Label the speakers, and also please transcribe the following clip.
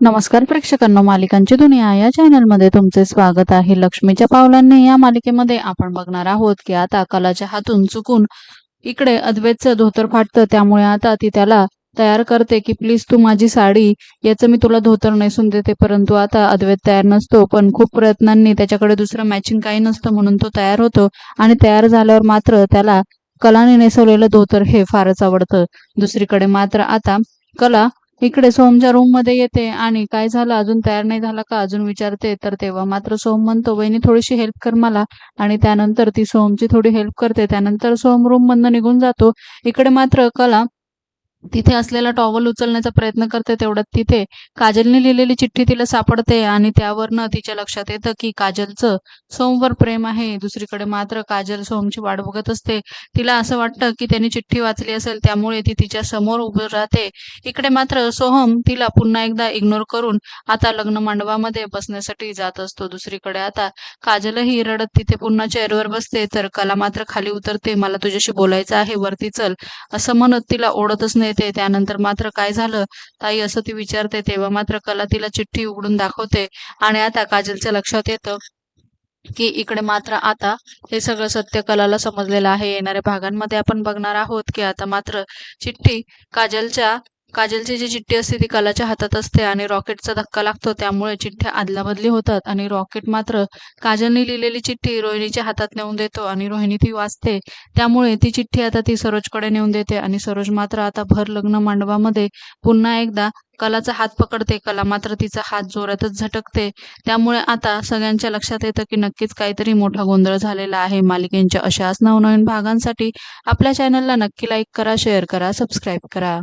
Speaker 1: नमस्कार प्रेक्षकांनो मालिकांची दुनिया या चॅनलमध्ये तुमचे स्वागत आहे. लक्ष्मीच्या पावलांनी या मालिकेमध्ये आपण बघणार आहोत की आता कलाच्या हातून चुकून इकडे अद्वैतचं धोतर फाटतं. त्यामुळे आता ती त्याला तयार करते की प्लीज तू माझी साडी याचं मी तुला धोतर नेसून देते. परंतु आता अद्वैत तयार नसतो पण खूप प्रयत्नांनी त्याच्याकडे दुसरं मॅचिंग काही नसतं म्हणून तो तयार होतो. आणि तयार झाल्यावर मात्र त्याला कलाने नेसवलेलं धोतर हे फारच आवडतं. दुसरीकडे मात्र आता कला इकडे सोहमच्या रूममध्ये येते आणि काय झालं? अजून तयार नाही झाला का? अजून विचारते. तर तेव्हा मात्र सोहम म्हणतो वहिनी थोडीशी हेल्प कर मला. आणि त्यानंतर ती सोहमची थोडी हेल्प करते. त्यानंतर सोहम रूम मधनं निघून जातो. इकडे मात्र कला तिथे असलेला टॉवल उचलण्याचा प्रयत्न करते तेवढ्यात तिथे काजलने लिहिलेली चिठ्ठी तिला सापडते आणि त्यावरनं तिच्या लक्षात येतं की काजलचं सोमवर प्रेम आहे. दुसरीकडे मात्र काजल सोमची वाट बघत असते. तिला असं वाटतं की त्यांनी चिठ्ठी वाचली असेल त्यामुळे ती तिच्या समोर उभं राहते. इकडे मात्र सोहम तिला पुन्हा एकदा इग्नोर करून आता लग्न मांडवामध्ये बसण्यासाठी जात असतो. दुसरीकडे आता काजलही रडत तिथे पुन्हा चेअरवर बसते. तर कला मात्र खाली उतरते. मला तुझ्याशी बोलायचं आहे वरती चल. असं म्हणत तिला ओढतच नाही नेते त्यानंतर मात्र काय झालं? ताई असं ती विचारते तेव्हा मात्र कला तिला चिठ्ठी उघडून दाखवते आणि आता काजलच्या लक्षात येतं की इकडे मात्र आता हे सगळं सत्य कलाला समजलेलं आहे. येणाऱ्या भागांमध्ये आपण बघणार आहोत की आता मात्र चिठ्ठी काजलच्या काजलची जी चिठ्ठी असते ती कलाच्या हातात असते आणि रॉकेटचा धक्का लागतो त्यामुळे चिठ्ठ्या आदलाबदली होतात. आणि रॉकेट मात्र काजलने लिहिलेली चिठ्ठी रोहिणीच्या हातात नेऊन देतो आणि रोहिणी ती वाचते. त्यामुळे ती चिठ्ठी आता ती सरोजकडे नेऊन देते आणि सरोज मात्र आता भर लग्न मांडवामध्ये पुन्हा एकदा कलाचा हात पकडते. कला मात्र तिचा हात जोरातच झटकते. त्यामुळे आता सगळ्यांच्या लक्षात येतं की नक्कीच काहीतरी मोठा गोंधळ झालेला आहे. मालिकेंच्या अशाच नवनवीन भागांसाठी आपल्या चॅनलला नक्की लाईक करा शेअर करा सबस्क्राईब करा.